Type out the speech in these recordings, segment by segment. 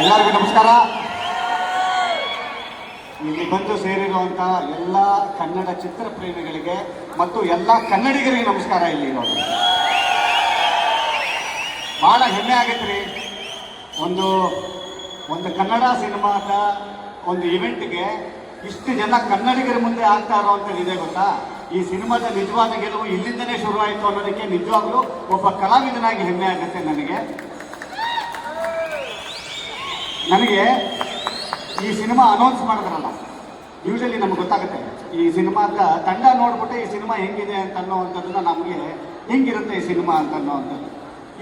ಎಲ್ಲರಿಗೂ ನಮಸ್ಕಾರ. ಇಲ್ಲಿ ಬಂದು ಸೇರಿರುವಂಥ ಎಲ್ಲ ಕನ್ನಡ ಚಿತ್ರ ಪ್ರೇಮಿಗಳಿಗೆ ಮತ್ತು ಎಲ್ಲ ಕನ್ನಡಿಗರಿಗೆ ನಮಸ್ಕಾರ ಇಲ್ಲಿ ಇರೋದು ಬಹಳ ಹೆಮ್ಮೆ ಆಗೈತ್ರಿ. ಒಂದು ಒಂದು ಕನ್ನಡ ಸಿನಿಮಾದ ಒಂದು ಇವೆಂಟ್ಗೆ ಇಷ್ಟು ಜನ ಕನ್ನಡಿಗರ ಮುಂದೆ ಆಗ್ತಾ ಇರೋವಂಥದ್ದು ಇದೆ ಗೊತ್ತಾ? ಈ ಸಿನಿಮಾದ ನಿಜವಾದ ಗೆಲುವು ಇಲ್ಲಿಂದನೇ ಶುರುವಾಯಿತು ಅನ್ನೋದಕ್ಕೆ ನಿಜವಾಗ್ಲೂ ಒಬ್ಬ ಕಲಾವಿದನಾಗಿ ಹೆಮ್ಮೆ ಆಗುತ್ತೆ ನನಗೆ. ನನಗೆ ಈ ಸಿನಿಮಾ ಅನೌನ್ಸ್ ಮಾಡಿದ್ರಲ್ಲ ಯೂಶಲಿ ನಮ್ಗೆ ಗೊತ್ತಾಗುತ್ತೆ. ಈ ಸಿನಿಮಾದ ತಂಡ ನೋಡ್ಬಿಟ್ಟು ಈ ಸಿನಿಮಾ ಹೆಂಗಿದೆ ಅಂತ ಅನ್ನೋವಂಥದ್ದನ್ನ ನಮಗೆ ಹೆಂಗಿರುತ್ತೆ ಈ ಸಿನಿಮಾ ಅಂತ ಅನ್ನೋವಂಥದ್ದು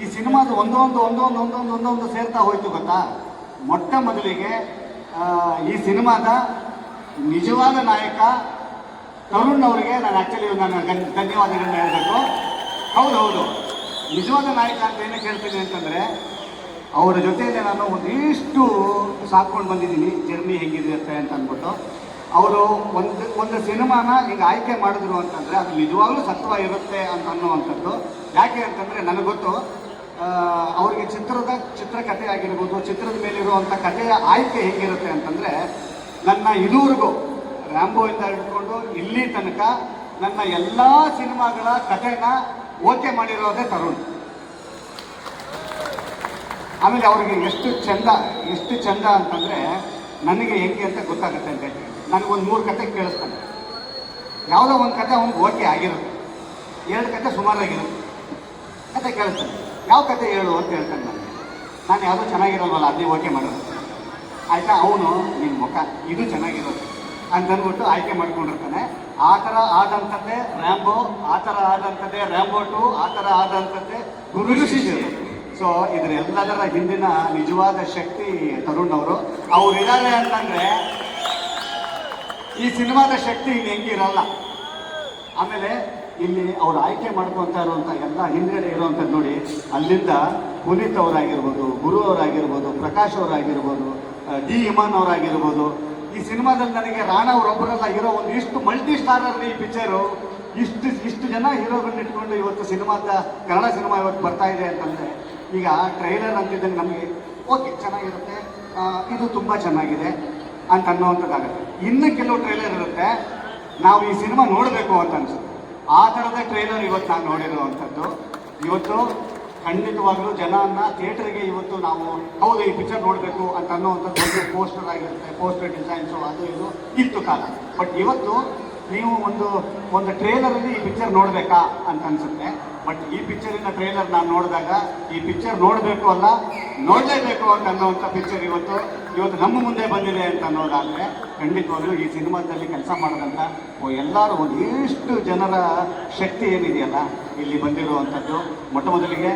ಈ ಸಿನಿಮಾದ ಒಂದೊಂದು ಒಂದೊಂದು ಒಂದೊಂದು ಒಂದೊಂದು ಸೇರ್ತಾ ಹೋಯ್ತು ಗೊತ್ತಾ? ಮೊಟ್ಟ ಮೊದಲಿಗೆ ಈ ಸಿನಿಮಾದ ನಿಜವಾದ ನಾಯಕ ತರುಣ್ ಅವರಿಗೆ ನಾನು ಆ್ಯಕ್ಚುಲಿ ನಾನು ಧನ್ಯವಾದಗಳನ್ನ ಹೇಳಬೇಕು. ಹೌದು ಹೌದು. ನಿಜವಾದ ನಾಯಕ ಅಂತ ಏನಕ್ಕೆ ಹೇಳ್ತೀನಿ ಅಂತಂದರೆ ಅವರ ಜೊತೆಯಲ್ಲೇ ನಾನು ಒಂದಿಷ್ಟು ಸಾಕ್ಕೊಂಡು ಬಂದಿದ್ದೀನಿ. ಜರ್ನಿ ಹೆಂಗಿರುತ್ತೆ ಅಂತ ಅಂದ್ಬಿಟ್ಟು ಅವರು ಒಂದು ಒಂದು ಸಿನಿಮಾನ ಈಗ ಆಯ್ಕೆ ಮಾಡಿದ್ರು ಅಂತಂದರೆ ಅದು ನಿಜವಾಗ್ಲೂ ಸತ್ವ ಇರುತ್ತೆ ಅಂತ ಅನ್ನುವಂಥದ್ದು. ಯಾಕೆ ಅಂತಂದರೆ ನನಗೆ ಗೊತ್ತು ಅವರಿಗೆ ಚಿತ್ರದ ಚಿತ್ರಕಥೆ ಆಗಿರ್ಬೋದು, ಚಿತ್ರದ ಮೇಲಿರುವಂಥ ಕಥೆಯ ಆಯ್ಕೆ ಹೇಗಿರುತ್ತೆ ಅಂತಂದರೆ ನನ್ನ ಇದುವರೆಗೂ ರ್ಯಾಂಬೋಯಿಂದ ಹಿಡ್ಕೊಂಡು ಇಲ್ಲಿ ತನಕ ನನ್ನ ಎಲ್ಲ ಸಿನಿಮಾಗಳ ಕಥೆನ ಓಕೆ ಮಾಡಿರೋದೇ ತರುಣ್. ಆಮೇಲೆ ಅವ್ರಿಗೆ ಎಷ್ಟು ಚಂದ ಎಷ್ಟು ಚಂದ ಅಂತಂದರೆ ನನಗೆ ಹೆಂಗೆ ಅಂತ ಗೊತ್ತಾಗುತ್ತೆ ಅಂತ ಹೇಳಿ. ಒಂದು ಮೂರು ಕತೆ ಕೇಳಿಸ್ತಾನೆ. ಯಾವುದೋ ಒಂದು ಕತೆ ಅವ್ನಿಗೆ ಓಕೆ ಆಗಿರುತ್ತೆ. ಎರಡು ಕತೆ ಸುಮಾರಾಗಿರುತ್ತೆ. ಕತೆ ಕೇಳಿಸ್ತಾನೆ. ಯಾವ ಕತೆ ಹೇಳು ಅಂತ ಹೇಳ್ತಾನೆ ನಾನು ನಾನು ಯಾವುದೋ ಚೆನ್ನಾಗಿರೋಲ್ವಲ್ಲ ಅದನ್ನೇ ಓಕೆ ಮಾಡೋದು ಆಯಿತಾ? ಅವನು ನಿನ್ನ ಮುಖ, ಇದು ಚೆನ್ನಾಗಿರೋದು ಅಂತ ಅಂದ್ಬಿಟ್ಟು ಆಯ್ಕೆ ಮಾಡ್ಕೊಂಡಿರ್ತಾನೆ. ಆ ಥರ ಆದಂಥದ್ದೇ ರ್ಯಾಂಬೋ ಆ ಥರ ಆದಂಥದ್ದೇ ರ್ಯಾಂಬೋ ಟು ಆ ಥರ ಆದಂಥದ್ದೇ ಗುರು ಸೊ ಇದ್ರ ಎಲ್ಲದರ ಹಿಂದಿನ ನಿಜವಾದ ಶಕ್ತಿ ತರುಣ್ ಅವರು. ಇದಾರೆ ಅಂತಂದ್ರೆ ಈ ಸಿನಿಮಾದ ಶಕ್ತಿ ಇಲ್ಲಿ ಹೆಂಗಿರಲ್ಲ ಆಮೇಲೆ ಇಲ್ಲಿ ಅವ್ರು ಆಯ್ಕೆ ಮಾಡ್ಕೊತಾ ಇರುವಂಥ ಎಲ್ಲ ಹಿಂದ್ಗಡೆ ಇರುವಂಥದ್ದು ನೋಡಿ, ಅಲ್ಲಿಂದ ಪುನೀತ್ ಅವರಾಗಿರ್ಬೋದು, ಗುರು ಅವರಾಗಿರ್ಬೋದು, ಪ್ರಕಾಶ್ ಅವರಾಗಿರ್ಬೋದು ಡಿ ಇಮಾನ್ ಅವರಾಗಿರ್ಬೋದು. ಈ ಸಿನಿಮಾದಲ್ಲಿ ನನಗೆ ರಾಣಾ ಅವರೊಬ್ಬರೆಲ್ಲ ಇರೋ ಒಂದು ಇಷ್ಟು ಮಲ್ಟಿ ಸ್ಟಾರರ್ ಈ ಪಿಕ್ಚರು ಇಷ್ಟು ಇಷ್ಟು ಜನ ಹೀರೋಗಳನ್ನ ಇಟ್ಕೊಂಡು ಇವತ್ತು ಸಿನಿಮಾದ ಕನ್ನಡ ಸಿನಿಮಾ ಇವತ್ತು ಬರ್ತಾ ಇದೆ ಅಂತಂದರೆ ಈಗ ಟ್ರೈಲರ್ ಅಂತಿದ್ದಂಗೆ ನಮಗೆ ಓಕೆ ಚೆನ್ನಾಗಿರುತ್ತೆ. ಇದು ತುಂಬ ಚೆನ್ನಾಗಿದೆ ಅಂತ ಅನ್ನೋವಂಥದ್ದಾಗುತ್ತೆ. ಇನ್ನು ಕೆಲವು ಟ್ರೈಲರ್ ಇರುತ್ತೆ, ನಾವು ಈ ಸಿನಿಮಾ ನೋಡಬೇಕು ಅಂತ ಅನ್ಸುತ್ತೆ. ಆ ಥರದ ಟ್ರೈಲರ್ ಇವತ್ತು ನಾನು ನೋಡಿರುವಂಥದ್ದು. ಇವತ್ತು ಖಂಡಿತವಾಗ್ಲೂ ಜನನ್ನ ಥಿಯೇಟರ್ಗೆ ಇವತ್ತು ನಾವು, ಹೌದು, ಈ ಪಿಕ್ಚರ್ ನೋಡಬೇಕು ಅಂತ ಅನ್ನೋವಂಥದ್ದು ಪೋಸ್ಟರ್ ಆಗಿರುತ್ತೆ ಪೋಸ್ಟರ್ ಡಿಸೈನ್ಸು ಅದು ಇದು, ಇತ್ತು ಕಾಲ. ಬಟ್ ಇವತ್ತು ನೀವು ಒಂದು ಒಂದು ಟ್ರೇಲರಲ್ಲಿ ಈ ಪಿಕ್ಚರ್ ನೋಡಬೇಕಾ ಅಂತ ಅನ್ಸುತ್ತೆ. ಬಟ್ ಈ ಪಿಕ್ಚರಿನ ಟ್ರೇಲರ್ ನಾನು ನೋಡಿದಾಗ, ಈ ಪಿಕ್ಚರ್ ನೋಡಬೇಕು ಅಲ್ಲ, ನೋಡಲೇಬೇಕು ಅಂತ ಅನ್ನೋವಂಥ ಪಿಕ್ಚರ್ ಇವತ್ತು ಇವತ್ತು ನಮ್ಮ ಮುಂದೆ ಬಂದಿದೆ ಅಂತ ಅನ್ನೋದಾದರೆ, ಖಂಡಿತವಾಗ್ಲೂ ಈ ಸಿನಿಮಾದಲ್ಲಿ ಕೆಲಸ ಮಾಡಿದಂಥ ಎಲ್ಲರೂ ಒಂದಿಷ್ಟು ಜನರ ಶಕ್ತಿ ಏನಿದೆಯಲ್ಲ, ಇಲ್ಲಿ ಬಂದಿರುವಂಥದ್ದು. ಮೊಟ್ಟ ಮೊದಲಿಗೆ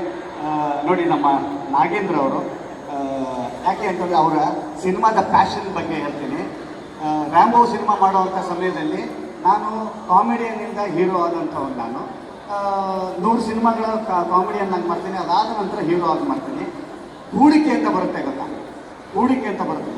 ನೋಡಿ ನಮ್ಮ ನಾಗೇಂದ್ರ ಅವರು ಯಾಕೆ ಅಂತಂದರೆ ಅವರ ಸಿನಿಮಾದ ಪ್ಯಾಷನ್ ಬಗ್ಗೆ ಹೇಳ್ತೀನಿ. ರ್ಯಾಂಬೋ ಸಿನಿಮಾ ಮಾಡುವಂಥ ಸಮಯದಲ್ಲಿ ನಾನು ಕಾಮಿಡಿಯನ್ನಿಂದ ಹೀರೋ ಆದಂಥವ್ನು ನಾನು. ನೂರು ಸಿನಿಮಾಗಳ ಕಾಮಿಡಿಯನ್ ಆಗಿ ಮಾಡ್ತೀನಿ. ಅದಾದ ನಂತರ ಹೀರೋ ಆಗಿ ಮಾಡ್ತೀನಿ. ಹೂಡಿಕೆ ಅಂತ ಬರುತ್ತೆ ಗೊತ್ತಾ? ಹೂಡಿಕೆ ಅಂತ ಬರುತ್ತೆ.